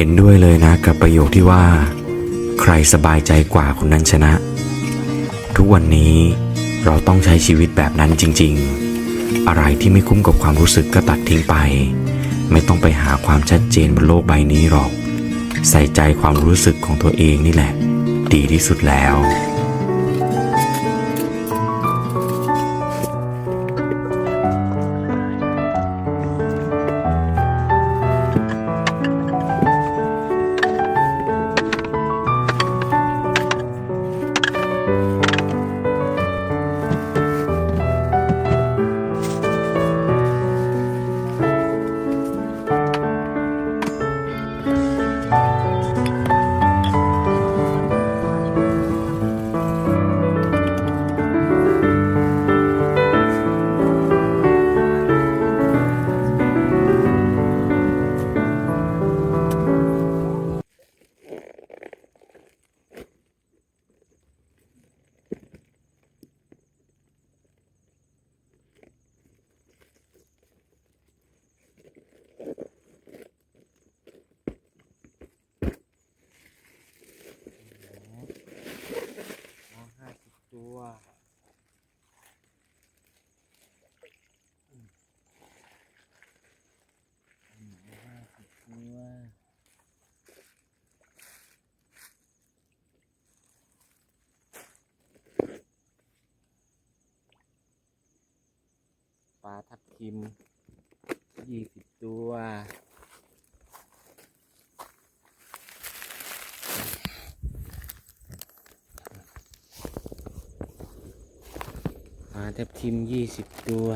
เห็นด้วยเลยนะกับประโยคที่ว่า ใครสบายใจกว่าคนนั้นชนะ ทุกวันนี้เราต้องใช้ชีวิตแบบนั้นจริง ๆ อะไรที่ไม่คุ้มกับความรู้สึกก็ตัดทิ้งไป ไม่ต้องไปหาความชัดเจนบนโลกใบนี้หรอก ใส่ใจความรู้สึกของตัวเองนี่แหละ ดีที่สุดแล้ว เอ ลาทับทิมยี่สิบตัวปลาทับทิมยี่สิบตัว